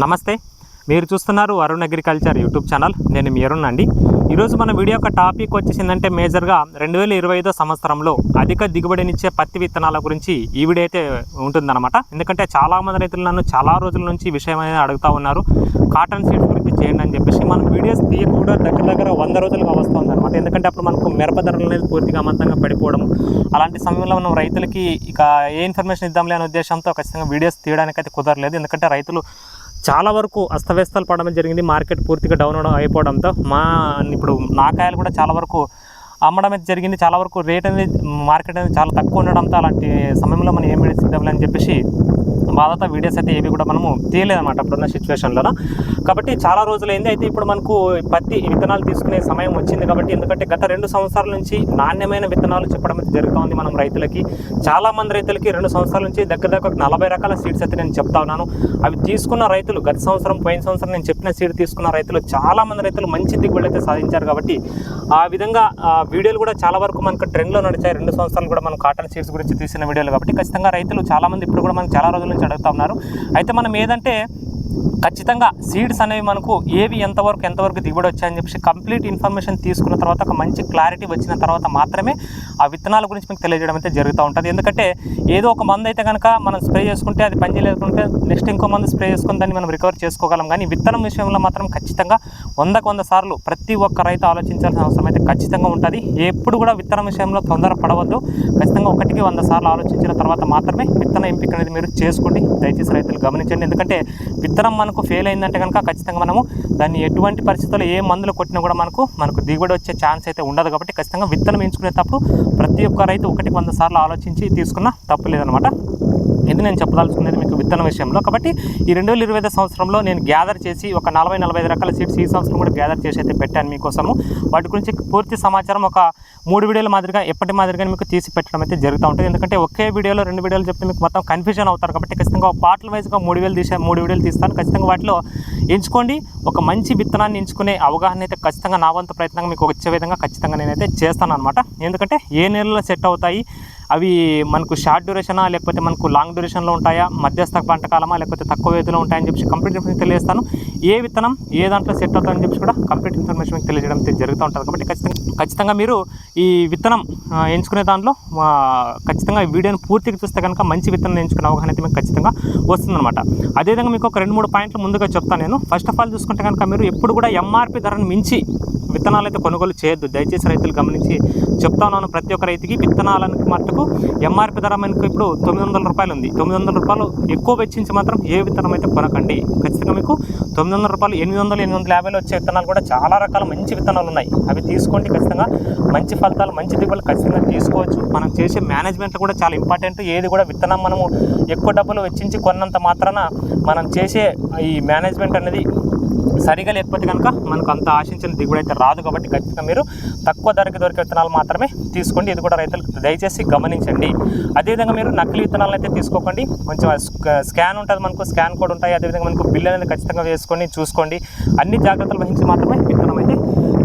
నమస్తే. మీరు చూస్తున్నారు అరుణ్ అగ్రికల్చర్ యూట్యూబ్ ఛానల్. నేను మీ అరుణ్ అండి. ఈరోజు మన వీడియో యొక్క టాపిక్ వచ్చేసిందంటే మేజర్గా రెండు వేల ఇరవై ఐదో సంవత్సరంలో అధిక దిగుబడినిచ్చే పత్తి విత్తనాల గురించి ఈ వీడియో అయితే ఉంటుందన్నమాట. ఎందుకంటే చాలామంది రైతులు నన్ను చాలా రోజుల నుంచి ఈ విషయం అనేది అడుగుతూ ఉన్నారు. కాటన్ సీడ్స్ గురించి చేయండి అని చెప్పేసి మనం వీడియోస్ తీయకుండా కూడా దగ్గర దగ్గర వంద రోజులుగా వస్తుంది అనమాట ఎందుకంటే అప్పుడు మనకు మిరప ధరలు అనేది పూర్తిగా అమంతంగా పడిపోవడం అలాంటి సమయంలో మనం రైతులకి ఇక ఏ ఇన్ఫర్మేషన్ ఇద్దాంలే అనే ఉద్దేశంతో ఖచ్చితంగా వీడియోస్ తీయడానికి అయితే కుదరలేదు. ఎందుకంటే రైతులు చాలా వరకు అస్తవ్యస్తాలు పడడం జరిగింది. మార్కెట్ పూర్తిగా డౌన్ అవడం అయిపోవడంతో మా ఇప్పుడు నాకాయలు కూడా చాలా వరకు అమ్మడం అయితే జరిగింది. చాలా వరకు రేట్ అనేది మార్కెట్ అనేది చాలా తక్కువ ఉండడంతో అలాంటి సమయంలో మనం ఏం వీడియోస్ అని చెప్పేసి బాధతో వీడియోస్ అయితే ఏవి కూడా మనము తీయలేదన్నమాట. అప్పుడున్న సిచ్యువేషన్లో కాబట్టి చాలా రోజులైంది. అయితే ఇప్పుడు మనకు పత్తి విత్తనాలు తీసుకునే సమయం వచ్చింది కాబట్టి ఎందుకంటే గత రెండు సంవత్సరాల నుంచి నాణ్యమైన విత్తనాలు చెప్పడం అయితే జరుగుతోంది మనం రైతులకి. చాలా మంది రైతులకి రెండు సంవత్సరాల నుంచి దగ్గర దగ్గర నలభై రకాల సీడ్స్ అయితే నేను చెప్తా ఉన్నాను. అవి తీసుకున్న రైతులు గత సంవత్సరం పోయిన సంవత్సరం నేను చెప్పిన సీడ్ తీసుకున్న రైతులు చాలా మంది రైతులు మంచి దిగుబడి అయితే సాధించారు కాబట్టి ఆ విధంగా ఆ వీడియోలు కూడా చాలా వరకు మనకు ట్రెండ్లో నడిచాయి. రెండు సంవత్సరాలు కూడా మనం కాటన్ సీడ్స్ గురించి తీసిన వీడియోలు కాబట్టి ఖచ్చితంగా రైతులు చాలా మంది ఇప్పుడు కూడా మనకు చాలా రోజుల నుంచి అడుగుతా ఉన్నారు. అయితే మనం ఏదంటే ఖచ్చితంగా సీడ్స్ అనేవి మనకు ఏవి ఎంతవరకు ఎంతవరకు దిగుబడి వచ్చాయని చెప్పేసి కంప్లీట్ ఇన్ఫర్మేషన్ తీసుకున్న తర్వాత ఒక మంచి క్లారిటీ వచ్చిన తర్వాత మాత్రమే ఆ విత్తనాల గురించి మీకు తెలియజేయడం అయితే జరుగుతూ ఉంటుంది. ఎందుకంటే ఏదో ఒక మందు అయితే కనుక మనం స్ప్రే చేసుకుంటే అది పనిచేయలేకుంటే నెక్స్ట్ ఇంకో మందు స్ప్రే చేసుకుని దాన్ని మనం రికవర్ చేసుకోగలం. కానీ విత్తనం విషయంలో మాత్రం ఖచ్చితంగా వందకు వంద సార్లు ప్రతి ఒక్క రైతు ఆలోచించాల్సిన అవసరం అయితే ఖచ్చితంగా ఉంటుంది. ఎప్పుడు కూడా విత్తనం విషయంలో తొందర పడవద్దు. ఖచ్చితంగా ఒకటికి వంద సార్లు ఆలోచించిన తర్వాత మాత్రమే విత్తన ఎంపిక అనేది మీరు చేసుకోండి. దయచేసి రైతులు గమనించండి. ఎందుకంటే విత్తనం విత్తనం మనకు ఫెయిల్ అయిందంటే కనుక ఖచ్చితంగా మనము దాన్ని ఎటువంటి పరిస్థితుల్లో ఏ మందులు కొట్టినా కూడా మనకు మనకు దిగుబడి వచ్చే ఛాన్స్ అయితే ఉండదు కాబట్టి ఖచ్చితంగా విత్తనం ఎంచుకునేటప్పుడు ప్రతి ఒక్క రైతు ఒకటి వంద సార్లు ఆలోచించి తీసుకున్న తప్పు లేదనమాట ఇది నేను చెప్పదలుచుకునేది మీకు విత్తనం విషయంలో? కాబట్టి ఈ రెండు వేల ఇరవై ఐదు సంవత్సరంలో నేను గ్యాదర్ చేసి ఒక నలభై నలభై ఐదు రకాల సీడ్స్ ఈ సంవత్సరం కూడా గ్యాదర్ చేసి అయితే పెట్టాను మీకోసము. వాటి గురించి పూర్తి సమాచారం ఒక మూడు వీడియోల మాదిరిగా ఎప్పటి మాదిరిగా మీకు తీసి పెట్టడం అయితే జరుగుతూ ఉంటుంది. ఎందుకంటే ఒకే వీడియోలో రెండు వీడియోలు చెప్తే మీకు మొత్తం కన్ఫ్యూజన్ అవుతారు. కాబట్టి ఖచ్చితంగా పార్ట్ల వైజ్గా మూడు వేలు తీసే మూడు వీడియోలు తీస్తాను. ఖచ్చితంగా వాటిలో ఎంచుకోండి. ఒక మంచి విత్తనాన్ని ఎంచుకునే అవగాహన అయితే ఖచ్చితంగా నా వంతు ప్రయత్నంగా మీకు వచ్చే విధంగా ఖచ్చితంగా నేనైతే చేస్తాను అనమాట ఎందుకంటే ఏ నెలలో సెట్ అవుతాయి అవి మనకు షార్ట్ డ్యూరేషనా లేకపోతే మనకు లాంగ్ డ్యూరేషన్లో ఉంటాయా మధ్యస్థ పంటకాలమా లేకపోతే తక్కువ వ్యవధిలో ఉంటాయని చెప్పి కంప్లీట్ ఇన్ఫర్మేషన్ తెలియజేస్తాను. ఏ విత్తనం ఏ దాంట్లో సెట్ అవుతుందని చెప్పి కూడా కంప్లీట్ ఇన్ఫర్మేషన్ మీకు తెలియజేయడం జరుగుతూ ఉంటుంది. కాబట్టి ఖచ్చితంగా ఖచ్చితంగా మీరు ఈ విత్తనం ఎంచుకునే దాంట్లో ఖచ్చితంగా వీడియోని పూర్తిగా చూస్తే కనుక మంచి విత్తనం ఎంచుకునే అవగాహన అయితే మీకు ఖచ్చితంగా వస్తుందన్నమాట. అదేవిధంగా మీకు ఒక రెండు మూడు పాయింట్లు ముందుగా చెప్తాను నేను. ఫస్ట్ ఆఫ్ ఆల్ చూసుకుంటే కనుక మీరు ఎప్పుడు కూడా ఎంఆర్పి ధరను మించి విత్తనాలు అయితే కొనుగోలు చేయొద్దు. దయచేసి రైతులు గమనించి చెప్తా ఉన్నాను. ప్రతి ఒక్క రైతుకి విత్తనాలకు మట్టుకు ఎంఆర్పి ధర మనకు ఇప్పుడు తొమ్మిది వందల రూపాయలు ఉంది తొమ్మిది వందల రూపాయలు ఎక్కువ వెచ్చించి మాత్రం ఏ విత్తనం అయితే కొనకండి. ఖచ్చితంగా మీకు తొమ్మిది వందల రూపాయలు ఎనిమిది వందలు ఎనిమిది వందల యాభైలో వచ్చే విత్తనాలు కూడా చాలా రకాల మంచి విత్తనాలు ఉన్నాయి. అవి తీసుకోండి ఖచ్చితంగా. మంచి ఫలితాలు మంచి దిగుబడులు ఖచ్చితంగా తీసుకోవచ్చు. మనం చేసే మేనేజ్మెంట్ కూడా చాలా ఇంపార్టెంట్. ఏది కూడా విత్తనం మనము ఎక్కువ డబ్బులు వెచ్చించి కొన్నంత మాత్రాన మనం చేసే ఈ మేనేజ్మెంట్ అనేది సరిగా లేకపోతే కనుక మనకు అంత ఆశించిన దిగుబడి అయితే రాదు కాబట్టి ఖచ్చితంగా మీరు తక్కువ ధరకి దొరికే విత్తనాలు మాత్రమే తీసుకోండి. ఇది కూడా రైతులకు దయచేసి గమనించండి. అదేవిధంగా మీరు నకిలీ విత్తనాలు అయితే తీసుకోకండి. కొంచెం స్కాన్ ఉంటుంది మనకు స్కాన్ కోడ్ ఉంటాయి. అదేవిధంగా మనకు బిల్ అనేది ఖచ్చితంగా వేసుకొని చూసుకోండి. అన్ని జాగ్రత్తలు వహించి మాత్రమే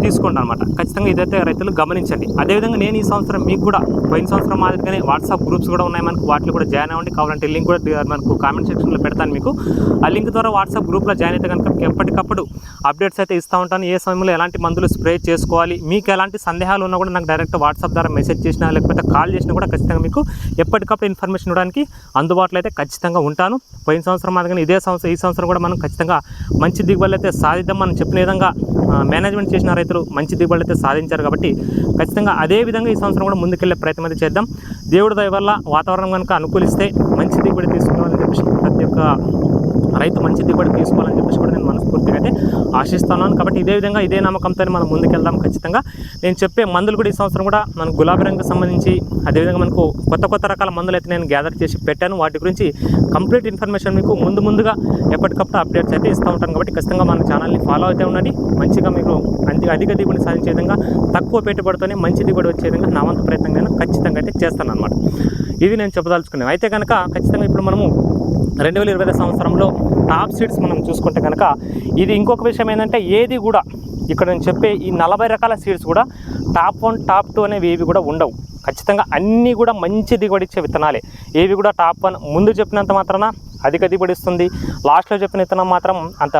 తీసుకోండి అనమాట ఖచ్చితంగా ఇదైతే రైతులు గమనించండి. అదేవిధంగా నేను ఈ సంవత్సరం మీకు కూడా పోయిన సంవత్సరం మాదిరిగానే వాట్సాప్ గ్రూప్స్ కూడా ఉన్నాయి మనకు. వాటిలో కూడా జాయిన్ అవ్వండి. కావాలంటే లింక్ కూడా మనకు కామెంట్ సెక్షన్లో పెడతాను మీకు. ఆ లింక్ ద్వారా వాట్సాప్ గ్రూప్లో జాయిన్ అయితే కనుక ఎప్పటికప్పుడు అప్డేట్స్ అయితే ఇస్తూ ఉంటాను. ఏ సమయంలో ఎలాంటి మందులు స్ప్రే చేసుకోవాలి మీకు ఎలాంటి సందేహాలు ఉన్నా కూడా నాకు డైరెక్ట్ వాట్సాప్ ద్వారా మెసేజ్ చేసినా లేకపోతే కాల్ చేసినా కూడా ఖచ్చితంగా మీకు ఎప్పటికప్పుడు ఇన్ఫర్మేషన్ ఇవ్వడానికి అందుబాటులో అయితే ఖచ్చితంగా ఉంటాను. పోయిన సంవత్సరం మాదిరిగానే ఇదే సంవత్సరం ఈ సంవత్సరం కూడా మనం ఖచ్చితంగా మంచి దిగుబడులు అయితే సాధిద్దాం మనం చెప్పిన విధంగా మేనేజ్మెంట్ చేసిన రైతులు మంచి దిగుబడులు అయితే సాధించారు కాబట్టి ఖచ్చితంగా అదే విధంగా ఈ సంవత్సరం కూడా ముందుకెళ్ళే ప్రయత్నం అయితే చేద్దాం. దేవుడి దయ వల్ల వాతావరణం కనుక అనుకూలిస్తే మంచి దిగుబడి తీసుకోవాలని చెప్పేసి ప్రతి ఒక్క రైతు మంచి దిగుబడి తీసుకోవాలని చెప్పేసి కూడా నేను మనస్ఫూర్తిగా అయితే ఆశిస్తున్నాను. కాబట్టి ఇదే విధంగా ఇదే నమ్మకంతో మనం ముందుకెళ్దాం ఖచ్చితంగా. నేను చెప్పే మందులు కూడా ఈ సంవత్సరం కూడా మన గులాబీ రంగుకి సంబంధించి అదేవిధంగా మనకు కొత్త కొత్త రకాల మందులు అయితే నేను గ్యాదర్ చేసి పెట్టాను. వాటి గురించి కంప్లీట్ ఇన్ఫర్మేషన్ మీకు ముందు ముందుగా ఎప్పటికప్పుడు అప్డేట్స్ అయితే ఇస్తూ ఉంటాను. కాబట్టి ఖచ్చితంగా మన ఛానల్ని ఫాలో అయితే ఉండండి. మంచిగా మీకు అధిక అధిక దిగుబడి సాధించే విధంగా తక్కువ పెట్టుబడితోనే మంచి దిగుబడి వచ్చే విధంగా నా వంతు ప్రయత్నం నేను ఖచ్చితంగా అయితే చేస్తాను అనమాట ఇది నేను చెప్పదలుచుకున్నాను అయితే కనుక ఖచ్చితంగా ఇప్పుడు మనము రెండు వేల ఇరవై సంవత్సరంలో టాప్ సీడ్స్ మనం చూసుకుంటే కనుక ఇది ఇంకొక విషయం ఏంటంటే ఏది కూడా ఇక్కడ నేను చెప్పే ఈ నలభై రకాల సీడ్స్ కూడా టాప్ వన్ టాప్ టూ అనేవి ఏవి కూడా ఉండవు. ఖచ్చితంగా అన్నీ కూడా మంచి దిగుబడి ఇచ్చే విత్తనాలే. ఏవి కూడా టాప్ వన్ ముందు చెప్పినంత మాత్రాన అధిక దిగుబడి ఇస్తుంది. లాస్ట్లో చెప్పిన విత్తనం మాత్రం అంత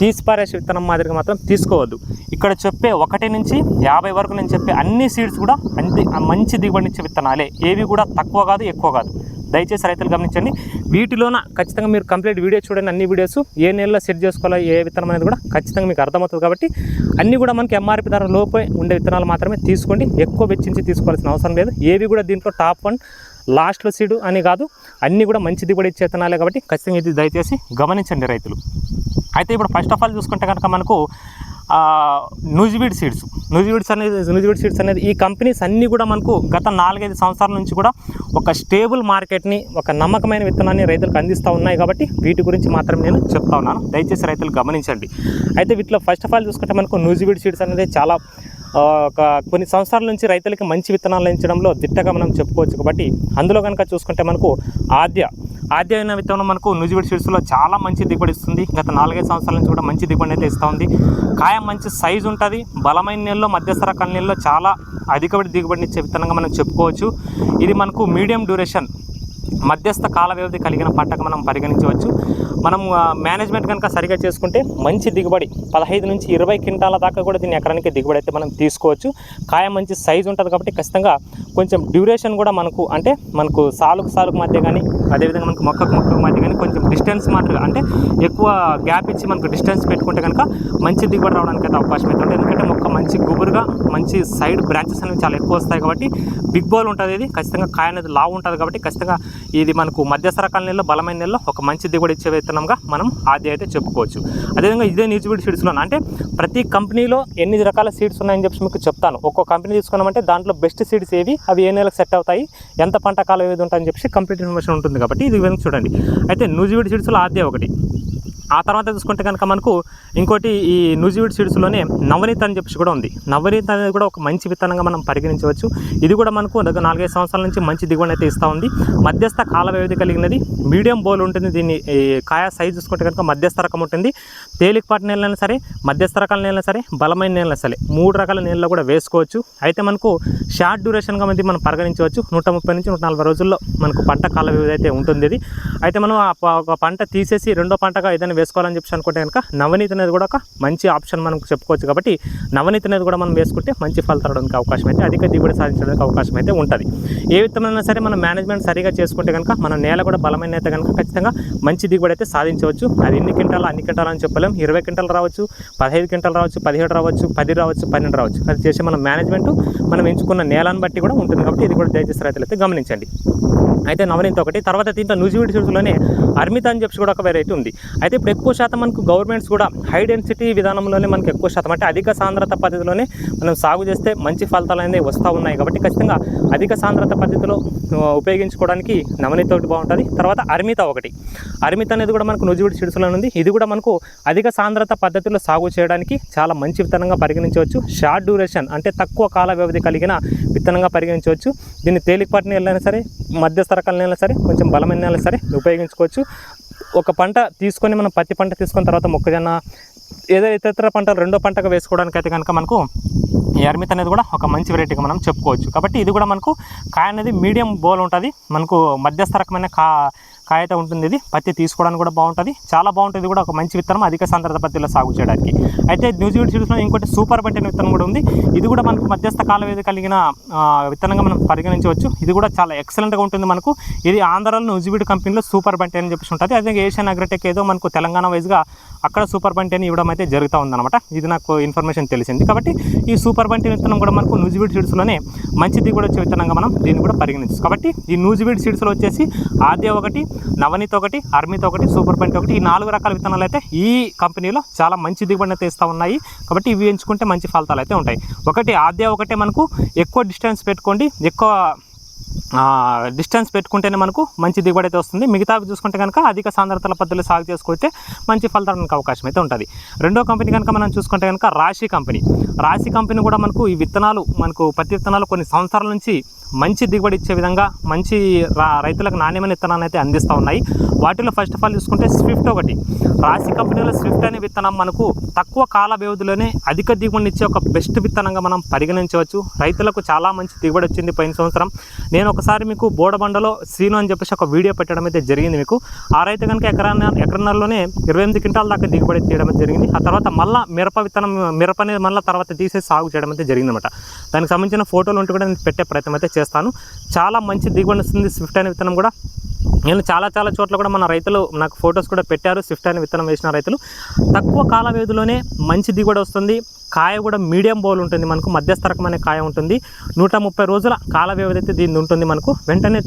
తీసిపారేసే విత్తనం మాదిరిగా మాత్రం తీసుకోవద్దు. ఇక్కడ చెప్పే ఒకటి నుంచి యాభై వరకు నేను చెప్పే అన్ని సీడ్స్ కూడా అంతే మంచి దిగుబడినిచ్చే విత్తనాలే. ఏవి కూడా తక్కువ కాదు ఎక్కువ కాదు. దయచేసి రైతులు గమనించండి. వీటిలోన ఖచ్చితంగా మీరు కంప్లీట్ వీడియో చూడండి. అన్ని వీడియోస్ ఏ నెలలో సెట్ చేసుకోవాలో ఏ విత్తనం అనేది కూడా ఖచ్చితంగా మీకు అర్థమవుతుంది కాబట్టి అన్నీ కూడా మనకి ఎంఆర్పి ధర లోపే ఉండే విత్తనాలు మాత్రమే తీసుకోండి. ఎక్కువ వెచ్చించి తీసుకోవాల్సిన అవసరం లేదు. ఏవి కూడా దీంట్లో టాప్ వన్ లాస్ట్లో సీడు అని కాదు. అన్నీ కూడా మంచి దిగుబడి ఇచ్చే విత్తనాలే కాబట్టి ఖచ్చితంగా ఇది దయచేసి గమనించండి రైతులు. అయితే ఇప్పుడు ఫస్ట్ ఆఫ్ ఆల్ చూసుకుంటే కనుక మనకు న్యూజివీడ్ సీడ్స్. న్యూజివీడ్స్ అనేది న్యూజివీడ్ సీడ్స్ అనేది ఈ కంపెనీస్ అన్నీ కూడా మనకు గత నాలుగైదు సంవత్సరాల నుంచి కూడా ఒక స్టేబుల్ మార్కెట్ని ఒక నమ్మకమైన విత్తనాన్ని రైతులకు అందిస్తూ ఉన్నాయి కాబట్టి వీటి గురించి మాత్రం నేను చెప్తా ఉన్నాను. దయచేసి రైతులు గమనించండి. అయితే వీటిలో ఫస్ట్ ఆఫ్ ఆల్ చూసుకుంటే మనకు న్యూజివీడ్ సీడ్స్ అనేది చాలా ఒక కొన్ని సంవత్సరాల నుంచి రైతులకి మంచి విత్తనాలు ఎంచడంలో దిట్టగా మనం చెప్పుకోవచ్చు కాబట్టి అందులో కనుక చూసుకుంటే మనకు ఆద్య ఆద్య విత్తనం మనకు న్యూజిబిడ్ సీడ్స్లో చాలా మంచి దిగుబడి ఇస్తుంది. గత నాలుగైదు సంవత్సరాల నుంచి కూడా మంచి దిగుబడి అయితే ఇస్తూ ఉంది. కాయ మంచి సైజు ఉంటుంది. బలమైన నీళ్ళలో మధ్యస్థ రకాల నీళ్ళలో చాలా అధికబడి దిగుబడిని ఇచ్చే విత్తనంగా మనం చెప్పుకోవచ్చు. ఇది మనకు మీడియం డ్యూరేషన్ మధ్యస్థ కాల వ్యవధి కలిగిన పంటకు మనం పరిగణించవచ్చు. మనం మేనేజ్మెంట్ కనుక సరిగా చేసుకుంటే మంచి దిగుబడి పదహైదు నుంచి ఇరవై క్వింటాల దాకా కూడా దీన్ని ఎకరానికి దిగుబడి అయితే మనం తీసుకోవచ్చు. కాయ మంచి సైజు ఉంటుంది కాబట్టి ఖచ్చితంగా కొంచెం డ్యూరేషన్ కూడా మనకు అంటే మనకు సాలుకు సాలుకు మధ్య కానీ అదేవిధంగా మనకు మొక్కకు మొక్కకు మధ్య కానీ కొంచెం డిస్టెన్స్ మాత్రం అంటే ఎక్కువ గ్యాప్ ఇచ్చి మనకు డిస్టెన్స్ పెట్టుకుంటే కనుక మంచి దిగుబడి రావడానికి అయితే అవకాశం అయితే ఉంటుంది. ఎందుకంటే మొక్క మంచి గుబురుగా మంచి సైడ్ బ్రాంచెస్ అనేవి చాలా ఎక్కువ వస్తాయి కాబట్టి బిగ్ బాల్ ఉంటుంది ఇది. ఖచ్చితంగా కాయ అనేది లావు ఉంటుంది కాబట్టి ఖచ్చితంగా ఇది మనకు మధ్యస్థ రకాల నెలలో బలమైన నెలలో ఒక మంచి దిగుబడి ఇచ్చే విత్తనంగా మనం ఆది అయితే చెప్పుకోవచ్చు. అదేవిధంగా ఇదే న్యూజిబిడ్ సీడ్స్లో అంటే ప్రతి కంపెనీలో ఎన్ని రకాల సీడ్స్ ఉన్నాయని చెప్పి మీకు చెప్తాను. ఒక్కో కంపెనీ తీసుకున్నామంటే దాంట్లో బెస్ట్ సీడ్స్ ఏవి? అవి ఏ నెలకు సెట్ అవుతాయి? ఎంత పంట కాలం ఏది ఉంటాయని చెప్పి కంప్లీట్ ఇన్ఫర్మేషన్ ఉంటుంది కాబట్టి ఇది విధంగా చూడండి. అయితే న్యూజిబిడ్ సీడ్స్లో ఆదే ఒకటి. ఆ తర్వాత చూసుకుంటే కనుక మనకు ఇంకోటి ఈ న్యూజివిడ్ సీడ్స్లోనే నవనీత్ అని చెప్పి కూడా ఉంది. నవనీత్ అనేది కూడా ఒక మంచి విత్తనంగా మనం పరిగణించవచ్చు. ఇది కూడా మనకు దగ్గర నాలుగైదు సంవత్సరాల నుంచి మంచి దిగుబడి అయితే ఇస్తూ ఉంది. మధ్యస్థ కాల వ్యవధి కలిగినది మీడియం బోల్ ఉంటుంది దీన్ని కాయ సైజ్ చూసుకుంటే కనుక మధ్యస్థ రకం ఉంటుంది. తేలికపాటి నీళ్ళైనా సరే మధ్యస్థ రకాల నీళ్ళైనా సరే బలమైన నీళ్ళైనా సరే మూడు రకాల నీళ్ళలో కూడా వేసుకోవచ్చు. అయితే మనకు షార్ట్ డ్యూరేషన్గా అనేది మనం పరిగణించవచ్చు. నూట ముప్పై నుంచి నూట నలభై రోజుల్లో మనకు పంట కాల వ్యవధి అయితే ఉంటుంది అయితే మనం ఆ ప- ఒక పంట తీసేసి రెండో పంటగా ఏదైనా వేసుకోవాలని చెప్పి అనుకుంటే కనుక నవనీతి అనేది కూడా ఒక మంచి ఆప్షన్ మనం చెప్పుకోవచ్చు కాబట్టి నవనీతి అనేది కూడా మనం వేసుకుంటే మంచి ఫలితాలు రావడానికి అవకాశం అయితే అధిక దిగుబడి సాధించడానికి అవకాశం అయితే ఉంటుంది. ఏ విత్తనమైనా సరే మనం మేనేజ్మెంట్ సరిగా చేసుకుంటే కనుక మన నేల కూడా బలమైన అయితే కనుక ఖచ్చితంగా మంచి దిగుబడి అయితే సాధించవచ్చు. అది ఎన్ని క్వింటాలు అన్ని క్వింటాలు అని చెప్పలేం. ఇరవై క్వింటాలు రావచ్చు పదహైదు క్వింటాలు రావచ్చు పదిహేడు రావచ్చు పది రావచ్చు పన్నెండు రావచ్చు. అది చేసే మన మేనేజ్మెంట్ మనం ఎంచుకున్న నేలను బట్టి కూడా ఉంటుంది కాబట్టి ఇది కూడా దయచేసి రైతులు అయితే గమనించండి. అయితే నవనీత ఒకటి తర్వాత దీంట్లో న్యూజివీడ్ సీడ్స్లోనే అర్మిత అని చెప్పి కూడా ఒక వెరైటీ ఉంది. అయితే ఇప్పుడు ఎక్కువ శాతం మనకు గవర్నమెంట్స్ కూడా హై డెన్సిటీ విధానంలోనే మనకు ఎక్కువ శాతం అంటే అధిక సాంద్రత పద్ధతిలోనే మనం సాగు చేస్తే మంచి ఫలితాలు అనేది వస్తూ ఉన్నాయి. కాబట్టి ఖచ్చితంగా అధిక సాంద్రత పద్ధతిలో ఉపయోగించుకోవడానికి నవనీత ఒకటి బాగుంటుంది. తర్వాత అర్మిత ఒకటి. అర్మిత అనేది కూడా మనకు న్యూజివీడ్ చిడుసులో ఉంది. ఇది కూడా మనకు అధిక సాంద్రత పద్ధతిలో సాగు చేయడానికి చాలా మంచి విత్తనంగా పరిగణించవచ్చు. షార్ట్ డ్యూరేషన్ అంటే తక్కువ కాల వ్యవధి కలిగిన విత్తనంగా పరిగణించవచ్చు. దీన్ని తేలికపాటి నీళ్ళైనా సరే మధ్యస్థ రకాల నీళ్ళైనా సరే కొంచెం బలమైన నీళ్ళైనా సరే ఉపయోగించుకోవచ్చు. ఒక పంట తీసుకొని మనం పత్తి పంట తీసుకున్న తర్వాత మొక్కజొన్న ఏదో ఇతర పంటలు రెండో పంటగా వేసుకోవడానికి అయితే కనుక మనకు ఈ అనేది కూడా ఒక మంచి వెరైటీగా మనం చెప్పుకోవచ్చు. కాబట్టి ఇది కూడా మనకు కాయ అనేది మీడియం బోల్ ఉంటుంది. మనకు మధ్యస్థ రకమైన కా కాయత ఉంటుంది ఇది. పత్తి తీసుకోవడానికి కూడా బాగుంటుంది. చాలా బాగుంటుంది ఇది కూడా. ఒక మంచి విత్తనం. అధిక సాంద్రత పత్తిలో సాగు చేయడానికి. అయితే న్యూజిలాండ్ సీడ్స్లో ఇంకోటి సూపర్ బట్టి విత్తనం కూడా ఉంది. ఇది కూడా మనకు మధ్యస్థ కాల వ్యవధి కలిగిన విత్తనంగా మనం పరిగణించవచ్చు. ఇది కూడా చాలా ఎక్సలెంట్గా ఉంటుంది మనకు. ఇది ఆంధ్రాలో న్యూజిబీడ్ కంపెనీలో సూపర్ బంటి అని చెప్పేసి ఉంటుంది. అదే ఏషియన్ అగ్రటెక్ ఏదో మనకు తెలంగాణ వైజ్గా అక్కడ సూపర్ బంటి అని ఇవ్వడం అయితే జరుగుతూ ఉందన్నమాట. ఇది నాకు ఇన్ఫర్మేషన్ తెలిసింది. కాబట్టి ఈ సూపర్ బంటి విత్తనం కూడా మనకు న్యూజిబీడ్ సీడ్స్లోనే మంచి దిగుబడి వచ్చే విత్తనంగా మనం దీన్ని కూడా పరిగణించవచ్చు. కాబట్టి ఈ న్యూజిబీడ్ సీడ్స్లో వచ్చేసి ఆద్య ఒకటి నవనీత్ ఒకటి అర్మిత్ ఒకటి సూపర్ పాయింట్ ఒకటి ఈ నాలుగు రకాల విత్తనాలు అయితే ఈ కంపెనీలో చాలా మంచి దిగుబడిని అయితే ఇస్తూ ఉన్నాయి. కాబట్టి ఇవి ఎంచుకుంటే మంచి ఫలితాలు అయితే ఉంటాయి. ఒకటి ఆద్య ఒకటే మనకు ఎక్కువ డిస్టెన్స్ పెట్టుకోండి. ఎక్కువ డిస్టెన్స్ పెట్టుకుంటేనే మనకు మంచి దిగుబడి అయితే వస్తుంది. మిగతా చూసుకుంటే కనుక అధిక సాంద్రతల పద్ధతులు సాగు చేసుకుంటే మంచి ఫలితానికి అవకాశం అయితే ఉంటుంది. రెండో కంపెనీ కనుక మనం చూసుకుంటే కనుక రాశి కంపెనీ. రాశి కంపెనీ కూడా మనకు ఈ విత్తనాలు మనకు పత్తి విత్తనాలు కొన్ని సంవత్సరాల నుంచి మంచి దిగుబడి ఇచ్చే విధంగా మంచి రా- రైతులకు నాణ్యమైన విత్తనాన్ని అయితే అందిస్తూ ఉన్నాయి. వాటిలో ఫస్ట్ ఆఫ్ ఆల్ చూసుకుంటే స్విఫ్ట్ ఒకటి. రాశి కంపెనీలో స్విఫ్ట్ అనే విత్తనం మనకు తక్కువ కాల వ్యవధిలోనే అధిక దిగుబడిని ఇచ్చే ఒక బెస్ట్ విత్తనంగా మనం పరిగణించవచ్చు. రైతులకు చాలా మంచి దిగుబడి వచ్చింది పోయిన సంవత్సరం. నేను ఒకసారి మీకు బోడబండలో శ్రీను అని చెప్పేసి ఒక వీడియో పెట్టడం అయితే జరిగింది మీకు. ఆ రైతు కనుక ఎకరాన్న ఎకరన్నరలోనే ఇరవై ఎనిమిది క్వింటాల దాకా దిగుబడి తీయడం జరిగింది. ఆ తర్వాత మళ్ళీ మిరప విత్తనం మిరప అనేది మళ్ళీ తర్వాత తీసేసి సాగు చేయడం అయితే జరిగిందన్నమాట. దానికి సంబంధించిన ఫోటోలు ఉంటే కూడా నేను పెట్టే ప్రయత్నం అయితే చేస్తాను. చాలా మంచి దిగుబడి వస్తుంది. స్విఫ్ట్ అనే విత్తనం కూడా నేను చాలా చాలా చోట్ల కూడా మన రైతులు నాకు ఫొటోస్ కూడా పెట్టారు. స్విఫ్ట్ అనే విత్తనం వేసిన రైతులు. తక్కువ కాల వ్యవధిలోనే మంచి దిగుబడి వస్తుంది. కాయ కూడా మీడియం బౌల్ ఉంటుంది మనకు మధ్యస్థ రకమైన కాయ ఉంటుంది. నూట ముప్పై రోజుల కాల వ్యవధి అయితే దీన్ని ఉంటుంది మనకు. వెంటనే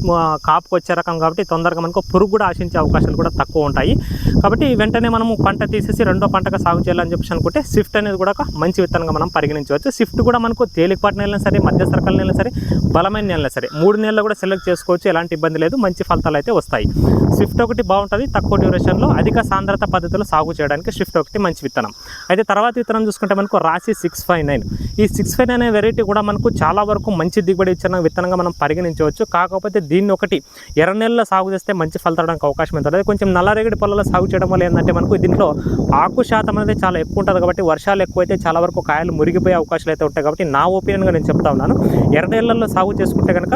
కాపుకు వచ్చే రకం కాబట్టి తొందరగా మనకు పురుగు కూడా ఆశించే అవకాశాలు కూడా తక్కువ ఉంటాయి. కాబట్టి వెంటనే మనము పంట తీసేసి రెండో పంటగా సాగు చేయాలని చెప్పేసి అనుకుంటే స్విఫ్ట్ అనేది కూడా ఒక మంచి విత్తనంగా మనం పరిగణించవచ్చు. స్విఫ్ట్ కూడా మనకు తేలికపాటి నెలైనా సరే మధ్యస్థ రకాల నెలైనా సరే బలమైన నెలైనా సరే మూడు నెలలు కూడా సెలెక్ట్ చేసుకోవచ్చు. ఎలాంటి ఇబ్బంది లేదు. మంచి ఫలితాలు అయితే వస్తాయి. స్విఫ్ట్ ఒకటి బాగుంటుంది తక్కువ డ్యూరేషన్లో అధిక సాంద్రత పద్ధతిలో సాగు చేయడానికి స్విఫ్ట్ ఒకటి మంచి విత్తనం. అయితే తర్వాత విత్తనం చూసుకుంటే మనకు రాశి సిక్స్ ఫైవ్ నైన్. ఈ సిక్స్ ఫైవ్ నైన్ అనే వెరైటీ కూడా మనకు చాలా వరకు మంచి దిగుబడి ఇచ్చిన విత్తనంగా మనం పరిగణించవచ్చు. కాకపోతే దీన్ని ఒకటి ఎర్ర నెలలో సాగు చేస్తే మంచి ఫలితడానికి అవకాశం ఉంటుంది. కొంచెం నల్లరేగడి పొలాల్లో సాగు చేయడం వల్ల ఏంటంటే మనకు దీంట్లో ఆకు శాతం అనేది చాలా ఎక్కువ ఉంటుంది కాబట్టి వర్షాలు ఎక్కువైతే చాలా వరకు కాయలు మురిగిపోయే అవకాశాలు అయితే ఉంటాయి కాబట్టి నా ఒపీనియన్గా నేను చెప్తా ఉన్నాను. ఎర్ర నెలల్లో సాగు చేసుకుంటే కనుక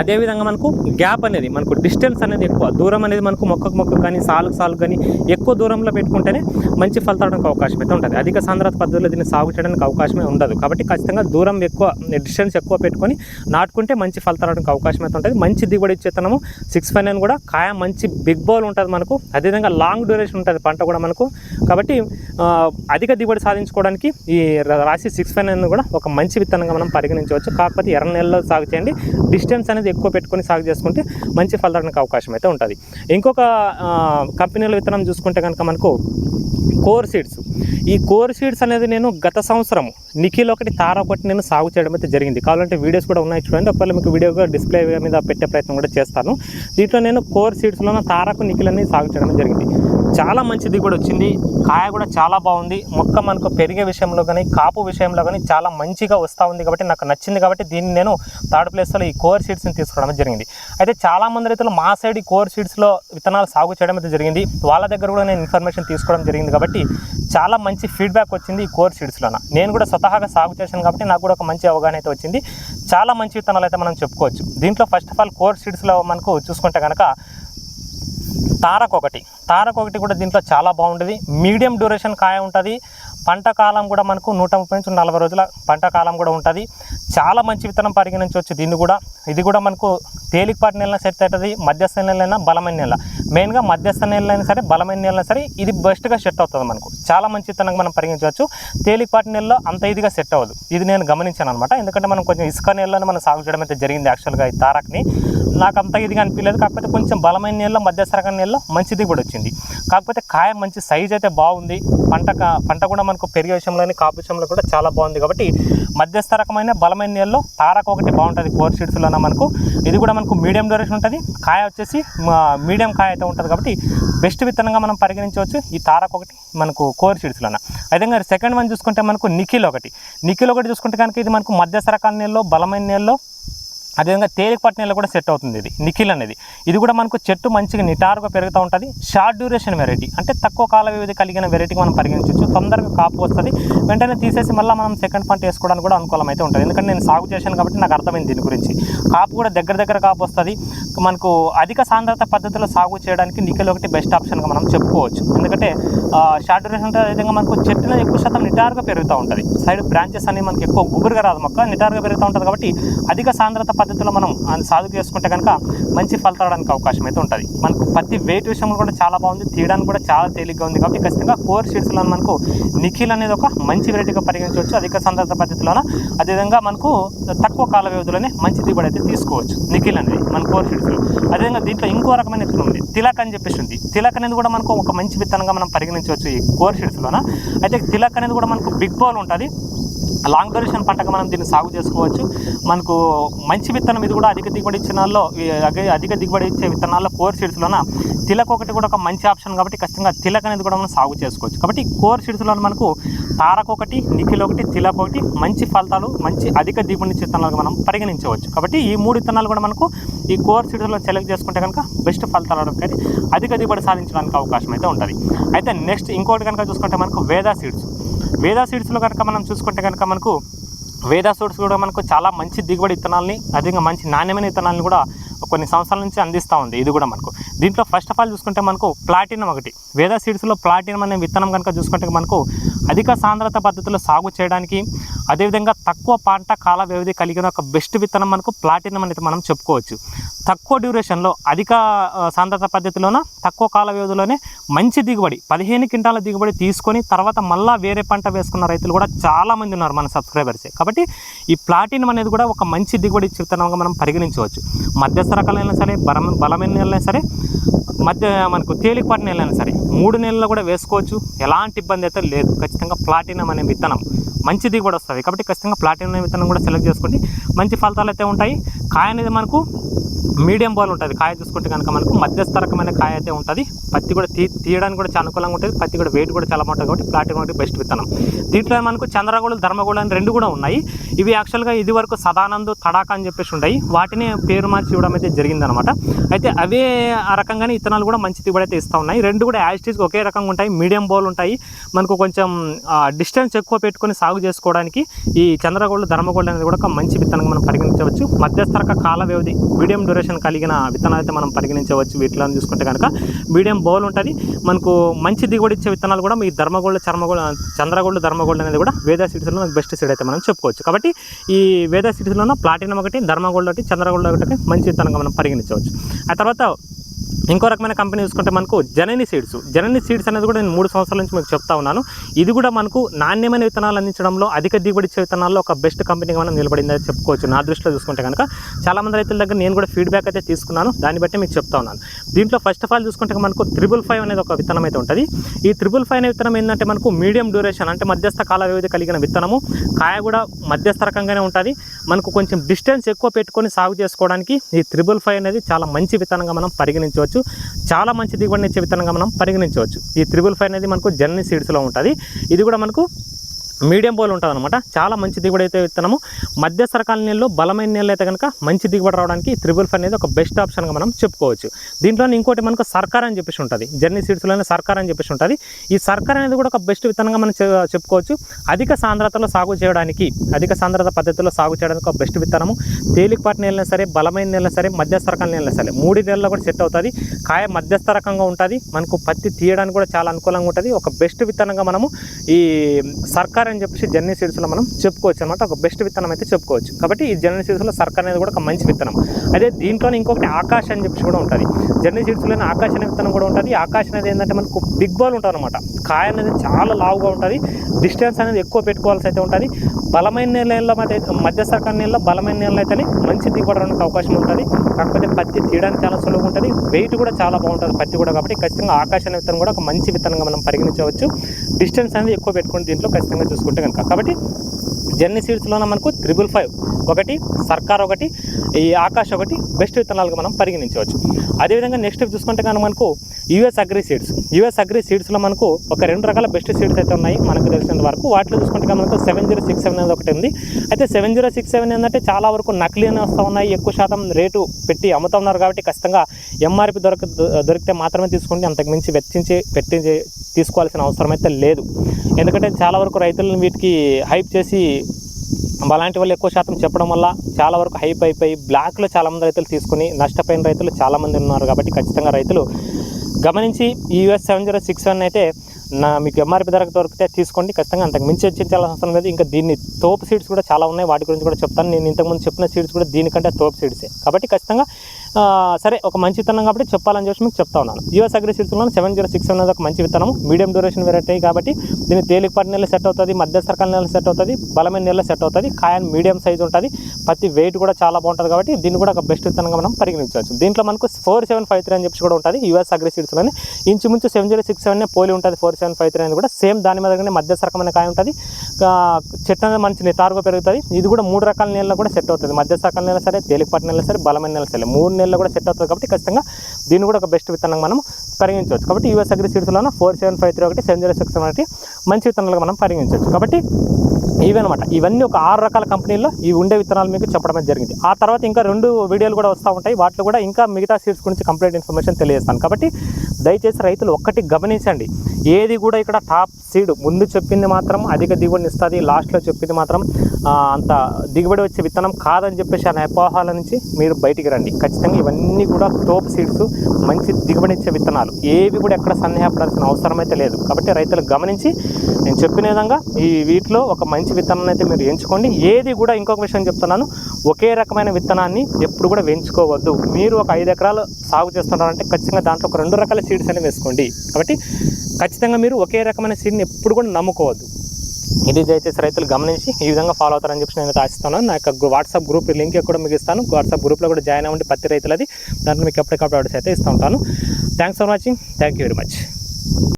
అదేవిధంగా మనకు గ్యాప్ అనేది మనకు డిస్టెన్స్ అనేది ఎక్కువ. దూరం అనేది మనకు మొక్కకు మొక్క కానీ సాలుకు సాలు కానీ ఎక్కువ దూరంలో పెట్టుకుంటేనే మంచి ఫలితం అవకాశం అయితే ఉంటుంది. అధిక సాంద్రత పద్ధతిలో దీన్ని సాగు చేయడానికి అవకాశమే ఉండదు. కాబట్టి ఖచ్చితంగా దూరం ఎక్కువ డిస్టెన్స్ ఎక్కువ పెట్టుకొని నాటుకుంటే మంచి ఫలితం రావడానికి అవకాశం అయితే ఉంటుంది. మంచి దిగుబడి ఇచ్చేతనము సిక్స్ ఫైవ్ నైన్ కూడా కాయ మంచి బిగ్ బౌల్ ఉంటుంది మనకు. అదేవిధంగా లాంగ్ డ్యూరేషన్ ఉంటుంది పంట కూడా మనకు. కాబట్టి అధిక దిగుబడి సాధించుకోవడానికి ఈ రాశి సిక్స్ ఫైవ్ నైన్ కూడా ఒక మంచి విత్తనంగా మనం పరిగణించవచ్చు. కాకపోతే ఎర్ర నెలలో సాగు చేయండి. డిస్టెన్స్ అనేది ఎక్కువ పెట్టుకొని సాగు చేసుకుంటే మంచి ఫలితానికి అవకాశం అయితే ఉంటుంది. ఇంకొక కంపెనీల విత్తనం చూసుకుంటే కనుక మనకు కోర్ సీడ్స్. ఈ కోర్ సీడ్స్ అనేది నేను గత సంవత్సరం నిఖిల్ ఒకటి తార ఒకటి నేను సాగు చేయడం అయితే జరిగింది. కావాలంటే వీడియోస్ కూడా ఉన్నాయి చూడండి. ఒకవేళ మీకు వీడియో డిస్ప్లే మీద పెట్టే ప్రయత్నం కూడా చేస్తాను. దీంట్లో నేను కోర్ సీడ్స్లో తారకు నిఖిల్ అనేది సాగు చేయడం జరిగింది. చాలా మంచి దిగుబడి వచ్చింది. కాయ కూడా చాలా బాగుంది. మొక్క మనకు పెరిగే విషయంలో కానీ కాపు విషయంలో కానీ చాలా మంచిగా వస్తూ ఉంది కాబట్టి నాకు నచ్చింది కాబట్టి దీన్ని నేను థర్డ్ ప్లేస్లో ఈ కోర్ సీడ్స్ని తీసుకోవడం జరిగింది. అయితే చాలా మంది రైతులు మా సైడ్ ఈ కోర్ సీడ్స్లో విత్తనాలు సాగు చేయడం అయితే జరిగింది. వాళ్ళ దగ్గర కూడా నేను ఇన్ఫర్మేషన్ తీసుకోవడం జరిగింది కాబట్టి చాలా మంచి ఫీడ్బ్యాక్ వచ్చింది ఈ కోర్ సీడ్స్లోన నేను కూడా స్వతహాగా సాగు చేశాను కాబట్టి నాకు కూడా ఒక మంచి అవగాహన అయితే వచ్చింది. చాలా మంచి విత్తనాలు అయితే మనం చెప్పుకోవచ్చు. దీంట్లో ఫస్ట్ ఆఫ్ ఆల్ కోర్ సీడ్స్లో మనకు చూసుకుంటే కనుక తారక్ ఒకటి తారక్ ఒకటి కూడా దీంట్లో చాలా బాగుంటుంది. మీడియం డ్యూరేషన్ కాయ ఉంటుంది. పంట కాలం కూడా మనకు నూట ముప్పై నుంచి నలభై రోజుల పంట కాలం కూడా ఉంటుంది. చాలా మంచి విత్తనం పరిగణించవచ్చు దీన్ని కూడా. ఇది కూడా మనకు తేలికపాటి నెల సెట్ అవుతుంది. మధ్యస్థ నెలైనా బలమైన నెల. మెయిన్గా మధ్యస్థ నెలైనా సరే బలమైన నెలైనా సరే ఇది బెస్ట్గా సెట్ అవుతుంది మనకు. చాలా మంచి విత్తనంగా మనం పరిగణించవచ్చు. తేలికపాటి నెలలో అంత ఇదిగా సెట్ అవ్వదు. ఇది నేను గమనించాను అనమాట ఎందుకంటే మనం కొంచెం ఇసుక నీళ్ళని మనం సాగు చేయడం అయితే జరిగింది యాక్చువల్గా ఈ తారక్ని. నాకు అంత ఇదిగా అనిపించలేదు. కాకపోతే కొంచెం బలమైన నీళ్ళలో మధ్యస్థ రకం నీళ్ళలో మంచి దిగుబడి వచ్చింది. కాకపోతే కాయ మంచి సైజ్ అయితే బాగుంది. పంట కా- పంట కూడా మనకు పెరిగే విషయంలోని కాపు విషయంలో కూడా చాలా బాగుంది కాబట్టి మధ్యస్థ రకమైన బలమైన నీళ్ళలో తారక ఒకటి బాగుంటుంది. కోర్ సీడ్స్లోన మనకు. ఇది కూడా మనకు మీడియం డ్యూరేషన్ ఉంటుంది. కాయ వచ్చేసి మీడియం కాయ అయితే ఉంటుంది కాబట్టి బెస్ట్ విత్తనంగా మనం పరిగణించవచ్చు. ఈ తారకు ఒకటి మనకు కోర్ సీడ్స్లోన అదేవిధంగా సెకండ్ వన్ చూసుకుంటే మనకు నిఖిల్ ఒకటి. నిఖిల్ ఒకటి చూసుకుంటే కనుక ఇది మనకు మధ్య సరకాల నీళ్ళలో బలమైన నీళ్ళలో అదేవిధంగా తేలికపాటి నెల కూడా సెట్ అవుతుంది ఇది నిఖిల్ అనేది. ఇది కూడా మనకు చెట్టు మంచిగా నిటారుగా పెరుగుతూ ఉంటుంది. షార్ట్ డ్యూరేషన్ వెరైటీ అంటే తక్కువ కాల వ్యవధి కలిగిన వెరైటీ మనం పరిగణించవచ్చు. తొందరగా కాపు వస్తుంది. వెంటనే తీసేసి మళ్ళీ మనం సెకండ్ పంట వేసుకోవడానికి కూడా అనుకూలం అయితే ఉంటుంది. ఎందుకంటే నేను సాగు చేశాను కాబట్టి నాకు అర్థమైంది దీని గురించి. కాపు కూడా దగ్గర దగ్గర కాపు వస్తుంది. మనకు అధిక సాంద్రత పద్ధతిలో సాగు చేయడానికి నిఖిల్ ఒకటి బెస్ట్ ఆప్షన్గా మనం చెప్పుకోవచ్చు. ఎందుకంటే షార్ట్ డ్యూరేషన్ అంటే అదేవిధంగా మనకు చెట్టులో ఎక్కువ శాతం నిటారుగా పెరుగుతూ ఉంటుంది. సైడ్ బ్రాంచెస్ అనేవి మనకి ఎక్కువ గుబురుగా రాదు మొక్క నిటారుగా పెరుగుతూ ఉంటుంది కాబట్టి అధిక సాంద్రత పద్ధతిలో మనం సాగు చేసుకుంటే కనుక మంచి ఫలితాలు రావడానికి అవకాశం అయితే ఉంటుంది. మనకు పత్తి వెయిట్ విషయంలో కూడా చాలా బాగుంది. తీయడానికి కూడా చాలా తేలిగ్గా ఉంది కాబట్టి ఖచ్చితంగా కోర్ సీడ్స్లో మనకు నిఖిల్ అనేది ఒక మంచి వెరైటీగా పరిగణించవచ్చు. అధిక సాంద్రత పద్ధతిలోన అదేవిధంగా మనకు తక్కువ కాల వ్యవధిలోనే మంచి దిగుబడి అయితే తీసుకోవచ్చు. నిఖిల్ అనేది మన కోర్ సీడ్స్లో అదేవిధంగా దీంట్లో ఇంకో రకమైన విత్తనం ఉంది. తిలక్ అని చెప్పేసి ఉంది. తిలక్ అనేది కూడా మనకు ఒక మంచి విత్తనంగా మనం పరిగణించవచ్చు ఈ కోర్ షీడ్స్లోన అయితే తిలక్ అనేది కూడా మనకు బిగ్ బౌల్ ఉంటుంది. లాంగ్ డ్యూరేషన్ పంటగా మనం దీన్ని సాగు చేసుకోవచ్చు. మనకు మంచి విత్తనం ఇది కూడా అధిక దిగుబడి ఇచ్చినాల్లో అధిక దిగుబడి ఇచ్చే విత్తనాల్లో కోర్ సీడ్స్లోన తిలక్ ఒకటి కూడా ఒక మంచి ఆప్షన్ కాబట్టి ఖచ్చితంగా తిలక్ అనేది కూడా మనం సాగు చేసుకోవచ్చు. కాబట్టి కోర్ సీడ్స్లో మనకు తారక్ ఒకటి నిఖిల్ ఒకటి తిలక్ ఒకటి మంచి ఫలితాలు మంచి అధిక దిగుబడి విత్తనాలు మనం పరిగణించవచ్చు. కాబట్టి ఈ మూడు విత్తనాలు కూడా మనకు ఈ కోర్ సీడ్స్లో సెలెక్ట్ చేసుకుంటే కనుక బెస్ట్ ఫలితాలు కానీ అధిక దిగుబడి సాధించడానికి అవకాశం అయితే ఉంటుంది. అయితే నెక్స్ట్ ఇంకోటి కనుక చూసుకుంటే మనకు వేదా సీడ్స్. వేదా సీడ్స్లో కనుక మనం చూసుకుంటే కనుక మనకు వేదా సీడ్స్ కూడా మనకు చాలా మంచి దిగుబడి విత్తనాలని అదేవిధంగా మంచి నాణ్యమైన విత్తనాలను కూడా కొన్ని సంవత్సరాల నుంచి అందిస్తూ ఉంది. ఇది కూడా మనకు. దీంట్లో ఫస్ట్ ఆఫ్ ఆల్ చూసుకుంటే మనకు ప్లాటినం ఒకటి. వేదా సీడ్స్లో ప్లాటినం అనే విత్తనం కనుక చూసుకుంటే మనకు అధిక సాంద్రత పద్ధతిలో సాగు చేయడానికి అదేవిధంగా తక్కువ పంట కాల వ్యవధి కలిగిన ఒక బెస్ట్ విత్తనం మనకు ప్లాటినం అనేది మనం చెప్పుకోవచ్చు. తక్కువ డ్యూరేషన్లో అధిక సాంద్రత పద్ధతిలోన తక్కువ కాల వ్యవధిలోనే మంచి దిగుబడి పదిహేను క్వింటాల దిగుబడి తీసుకొని తర్వాత మళ్ళీ వేరే పంట వేసుకున్న రైతులు కూడా చాలామంది ఉన్నారు మన సబ్స్క్రైబర్సే కాబట్టి ఈ ప్లాటినం అనేది కూడా ఒక మంచి దిగుబడి ఇచ్చే విత్తనంగా మనం పరిగణించవచ్చు. మధ్యస్థ రకాలైనా సరే బలం బలమైన సరే మధ్య మనకు తేలికపాటి నెలైనా సరే మూడు నెలల్లో కూడా వేసుకోవచ్చు. ఎలాంటి ఇబ్బంది అయితే లేదు. ఖచ్చితంగా ప్లాటినం అనే విత్తనం మంచి దిగుబడి వస్తుంది. కాబట్టి ఖచ్చితంగా ప్లాటినం అనే విత్తనం కూడా సెలెక్ట్ చేసుకోండి. మంచి ఫలితాలు అయితే ఉంటాయి. కాయ అనేది మనకు మీడియం బాల్ ఉంటుంది. కాయ చూసుకుంటే కనుక మనకు మధ్యస్థ రకమైన కాయ అయితే ఉంటుంది. పత్తి కూడా తీ తీయడానికి కూడా చాలా అనుకూలంగా ఉంటుంది. పత్తి కూడా వెయిట్ కూడా చాలా బాగుంటుంది కాబట్టి ప్లాటినం ఒకటి బెస్ట్ విత్తనం. దీంట్లో మనకు చంద్రగోళ ధర్మగోళ అని రెండు కూడా ఉన్నాయి. ఇవి యాక్చువల్గా ఇది వరకు సదానంద్ తడాక అని చెప్పేసి ఉన్నాయి వాటిని పేరు మార్చి ఇవ్వడం అయితే జరిగిందనమాట అయితే అవే ఆ రకంగానే విత్తనాలు కూడా మంచి దిగుబడి అయితే ఇస్తూ ఉన్నాయి. రెండు కూడా యాజిటీస్ ఒకే రకంగా ఉంటాయి. మీడియం బౌల్ ఉంటాయి. మనకు కొంచెం డిస్టెన్స్ ఎక్కువ పెట్టుకొని సాగు చేసుకోవడానికి ఈ చంద్రగోళ ధర్మగోళ అనేది కూడా ఒక మంచి విత్తనంగా మనం పరిగణించవచ్చు. మధ్యస్థరక కాల వ్యవధి మీడియం డ్యూరేషన్ కలిగిన విత్తనాలు అయితే మనం పరిగణించవచ్చు. వీటిలో చూసుకుంటే కనుక మీడియం బౌల్ ఉంటుంది. మనకు మంచి దిగుబడి ఇచ్చే విత్తనాలు కూడా మీ ధర్మగోళ చర్మగోళ చంద్రగోళ ధర్మగోళ అనేది కూడా వేద సీడ్స్లో బెస్ట్ సీడ్ అయితే మనం చెప్పుకోవచ్చు. కాబట్టి ఈ వేద సీడ్స్లో ప్లాటినం ఒకటి ధర్మగోళ ఒకటి చంద్రగోళ ఒకటి మంచి విత్తనంగా మనం పరిగణించవచ్చు. ఆ తర్వాత ఇంకో రకమైన కంపెనీ చూసుకుంటే మనకు జనని సీడ్స్. జనని సీడ్స్ అనేది కూడా నేను మూడు సంవత్సరాల నుంచి మీకు చెప్తా ఉన్నాను. ఇది కూడా మనకు నాణ్యమైన విత్తనాలు అందించడంలో అధిక దిగుబడి ఇచ్చే విత్తనాల్లో ఒక బెస్ట్ కంపెనీగా మనం నిలబడిందని చెప్పుకోవచ్చు. నా దృష్టిలో చూసుకుంటే కనుక చాలామంది రైతుల దగ్గర నేను కూడా ఫీడ్బ్యాక్ అయితే తీసుకున్నాను. దాన్ని బట్టి మీకు చెప్తా ఉన్నాను. దీంట్లో ఫస్ట్ ఆఫ్ ఆల్ చూసుకుంటే మనకు త్రిబుల్ ఫైవ్ అనేది ఒక విత్తనం అయితే ఉంటుంది. ఈ త్రిబుల్ ఫైవ్ అనే విత్తనం ఏంటంటే మనకు మీడియం డ్యూరేషన్ అంటే మధ్యస్థ కాల వ్యవధి కలిగిన విత్తనము. కాయ కూడా మధ్యస్థ రకంగానే ఉంటుంది. మనకు కొంచెం డిస్టెన్స్ ఎక్కువ పెట్టుకొని సాగు చేసుకోవడానికి ఈ త్రిబుల్ ఫైవ్ అనేది చాలా మంచి విత్తనంగా మనం పరిగణించవచ్చు. చాలా మంచి దిగుబడిని ఇచ్చే విత్తనంగా మనం పరిగణించవచ్చు. ఈ త్రిబుల్ ఫైవ్ అనేది మనకు జర్నీ సీడ్స్లో ఉంటుంది. ఇది కూడా మనకు మీడియం పోల్ ఉంటుంది అనమాట చాలా మంచి దిగుబడి అయితే విత్తనము. మధ్య సరకాల నీళ్ళు బలమైన నీళ్ళు అయితే కనుక మంచి దిగుబడి రావడానికి త్రిబుల్ ఫైవ్ అనేది ఒక బెస్ట్ ఆప్షన్గా మనం చెప్పుకోవచ్చు. దీంట్లో ఇంకోటి మనకు సర్కార్ అని చెప్పేసి ఉంటుంది. జర్నీ సీడ్స్లోనే సర్కార్ అని చెప్పేసి ఉంటుంది. ఈ సర్కార్ అనేది కూడా ఒక బెస్ట్ విత్తనంగా మనం చెప్పుకోవచ్చు. అధిక సాంద్రతలో సాగు చేయడానికి అధిక సాంద్రత పద్ధతిలో సాగు చేయడానికి ఒక బెస్ట్ విత్తనము. తేలికపాటి నీళ్ళైనా సరే బలమైన నీళ్ళైనా సరే మధ్యస్థ రకాల నీళ్ళైనా సరే మూడు నీళ్ళలో కూడా సెట్ అవుతుంది. కాయ మధ్యస్థ రకంగా ఉంటుంది. మనకు పత్తి తీయడానికి కూడా చాలా అనుకూలంగా ఉంటుంది. ఒక బెస్ట్ విత్తనంగా మనము ఈ సర్కార్ అని చెప్పేసి జర్నీ సీడ్స్లో మనం చెప్పుకోవచ్చు అనమాట ఒక బెస్ట్ విత్తనం అయితే చెప్పుకోవచ్చు. కాబట్టి ఈ జర్నీ సీడ్స్లో సర్కార్ అనేది కూడా ఒక మంచి విత్తనం. అదే దీంట్లోనే ఇంకొకటి ఆకాశ్ అని చెప్పేసి కూడా ఉంటుంది. జర్నీ సీడ్స్లోనే ఆకాశ అనే విత్తనం కూడా ఉంటుంది. ఆకాశ అనేది ఏంటంటే మనకు బిగ్ బాల్ ఉంటుంది అనమాట కాయ అనేది చాలా లావుగా ఉంటుంది. డిస్టెన్స్ అనేది ఎక్కువ పెట్టుకోవాల్సి అయితే ఉంటుంది. బలమైన నీళ్ళలో మధ్య మధ్య రకాల నీళ్ళలో బలమైన నీళ్ళు అయితేనే మంచి దిగుబడి రావడానికి అవకాశం ఉంటుంది. కాకపోతే పత్తి తీయడానికి చాలా సులువుగా ఉంటుంది. వెయిట్ కూడా చాలా బాగుంటుంది పత్తి కూడా కాబట్టి ఖచ్చితంగా ఆకాశ అనే విత్తనం కూడా ఒక మంచి విత్తనంగా మనం పరిగణించవచ్చు. డిస్టెన్స్ అనేది ఎక్కువ పెట్టుకుని దీంట్లో ఖచ్చితంగా చూసుకుంటే కనుక. కాబట్టి జర్నీ సీడ్స్లోన మనకు త్రిబుల్ ఫైవ్ ఒకటి సర్కార్ ఒకటి ఈ ఆకాశ్ ఒకటి బెస్ట్ విత్తనాలుగా మనం పరిగణించవచ్చు. అదేవిధంగా నెక్స్ట్ చూసుకుంటే కనుక మనకు US agri seeds. US agri సీడ్స్లో మనకు ఒక రెండు రకాల బెస్ట్ సీడ్స్ అయితే ఉన్నాయి మనకు తెలిసినంత వరకు. వాటిలో చూసుకుంటే మనకు సెవెన్ జీరో సిక్స్ సెవెన్ అనేది ఒకటి ఉంది. అయితే సెవెన్ జీరో సిక్స్ సెవెన్ ఏంటంటే చాలా వరకు నకిలీ అని వస్తూ ఉన్నాయి. ఎక్కువ శాతం రేటు పెట్టి అమ్ముతున్నారు కాబట్టి ఖచ్చితంగా ఎంఆర్పి దొరక దొరికితే మాత్రమే తీసుకోండి అంతకు మించి వెచ్చించి పెట్టి తీసుకోవాల్సిన అవసరం అయితే లేదు. ఎందుకంటే చాలా వరకు రైతులను వీటికి హైప్ చేసి అలాంటి వాళ్ళు ఎక్కువ శాతం చెప్పడం వల్ల చాలా వరకు హైప్ అయిపోయి బ్లాక్లో చాలామంది రైతులు తీసుకుని నష్టపోయిన రైతులు చాలామంది ఉన్నారు కాబట్టి ఖచ్చితంగా రైతులు గమనించి ఈ US seven zero six one అయితే నా మీకు ఎంఆర్పి ధరకు దొరికితే తీసుకోండి. ఖచ్చితంగా అంతకు మించి వచ్చించాల్సిన అవసరం లేదు. ఇంకా దీన్ని తోపు సీడ్స్ కూడా చాలా ఉన్నాయి. వాటి గురించి కూడా చెప్తాను. నేను ఇంతకుముందు చెప్పిన సీడ్స్ కూడా దీనికంటే తోపు సీడ్సే. కాబట్టి ఖచ్చితంగా సరే ఒక మంచి విత్తనం కాబట్టి చెప్పాలని చెప్పి మీకు చెప్తా ఉన్నాను. యూఎస్ అగ్రి సీడ్స్లో సెవెన్ జీరో సిక్స్ అనేది ఒక మంచి విత్తనం. మీడియం డ్యూరేషన్ వెరైటీ కాబట్టి దీన్ని తేలికపాటి నెల సెట్ అవుతుంది. మధ్యస్థరకాల నెల సెట్ అవుతుంది. బలమైన నెల సెట్ అవుతుంది. కాయన్ మీడియం సైజ్ ఉంటుంది. ప్రతి వెయిట్ కూడా చాలా బాగుంటుంది కాబట్టి దీన్ని కూడా ఒక బెస్ట్ విత్తనంగా మనం పరిగణించవచ్చు. దీంట్లో మనకు ఫోర్ సెవెన్ ఫైవ్ త్రీ అని చెప్పి కూడా ఉంటుంది. యూఎస్ అగ్రి సీడ్స్లోనే ఇంచుమించు సెవెన్ జీరో సిక్స్ సెవెన్ పోలి ఉంటుంది ఫోర్ సెవెన్ ఫైవ్ త్రీ అనేది కూడా సేమ్ దాని మీదనే మధ్యస్థ రకమైన కాయ ఉంటుంది. చెట్టు అనేది మంచి నితారుగా పెరుగుతుంది. ఇది కూడా మూడు రకాల నీళ్ళలో కూడా సెట్ అవుతుంది. మధ్య రకాల నెల సరే తేలికపాటి నెల సరే బలమైన నెల సరే మూడు నెలలు కూడా సెట్ అవుతుంది కాబట్టి ఖచ్చితంగా దీన్ని కూడా ఒక బెస్ట్ విత్తనం మనం పరిగణించవచ్చు. కాబట్టి యూఎస్ అగ్రి సీడ్స్లో ఫోర్ సెవెన్ ఫైవ్ త్రీ ఒకటి సెవెన్ జీరో సిక్స్ ఒకటి మంచి విత్తనాలుగా మనం పరిగణించవచ్చు. కాబట్టి ఇవి అనమాట ఇవన్నీ ఒక ఆరు రకాల కంపెనీల్లో ఇవి ఉండే విత్తనాలు మీకు చెప్పడం జరిగింది. ఆ తర్వాత ఇంకా రెండు వీడియోలు కూడా వస్తూ ఉంటాయి. వాటిలో కూడా ఇంకా మిగతా సీడ్స్ గురించి కంప్లీట్ ఇన్ఫర్మేషన్ తెలియజేస్తాను. కాబట్టి దయచేసి రైతులు ఒక్కటి గమనించండి. ఏది కూడా ఇక్కడ టాప్ సీడ్ ముందు చెప్పింది మాత్రం అధిక దిగుబడిని ఇస్తుంది లాస్ట్లో చెప్పింది మాత్రం అంత దిగుబడి వచ్చే విత్తనం కాదని చెప్పేసి ఆ అపోహాల నుంచి మీరు బయటికి రండి. ఖచ్చితంగా ఇవన్నీ కూడా టోప్ సీడ్స్ మంచి దిగుబడి ఇచ్చే విత్తనాలు. ఏవి కూడా ఎక్కడ సందేహపడాల్సిన అవసరం అయితే లేదు. కాబట్టి రైతులు గమనించి నేను చెప్పిన విధంగా ఈ వీటిలో ఒక మంచి విత్తనాన్ని అయితే మీరు ఎంచుకోండి. ఏది కూడా ఇంకొక విషయం చెప్తున్నాను ఒకే రకమైన విత్తనాన్ని ఎప్పుడు కూడా పెంచుకోవద్దు మీరు ఒక ఐదు ఎకరాలు సాగు చేస్తున్నారంటే ఖచ్చితంగా దాంట్లో ఒక రెండు రకాల సీడ్స్ అనేవి వేసుకోండి. కాబట్టి ఖచ్చితంగా మీరు ఒకే రకమైన సీడ్ని ఎప్పుడు కూడా నమ్ముకోవద్దు. ఇది దయచేసి రైతులు గమనించి ఈ విధంగా ఫాలో అవుతారని చెప్పి నేను ఆశిస్తున్నాను. నా యొక్క వాట్సాప్ గ్రూప్ లింక్ కూడా మీకు ఇస్తాను. వాట్సాప్ గ్రూప్లో కూడా జాయిన్ అవ్వండి పత్తి రైతులది. దాంట్లో మీకు ఎప్పటికప్పుడు అప్డేట్స్ అయితే ఇస్తూ ఉంటాను. Thanks for watching thank you very much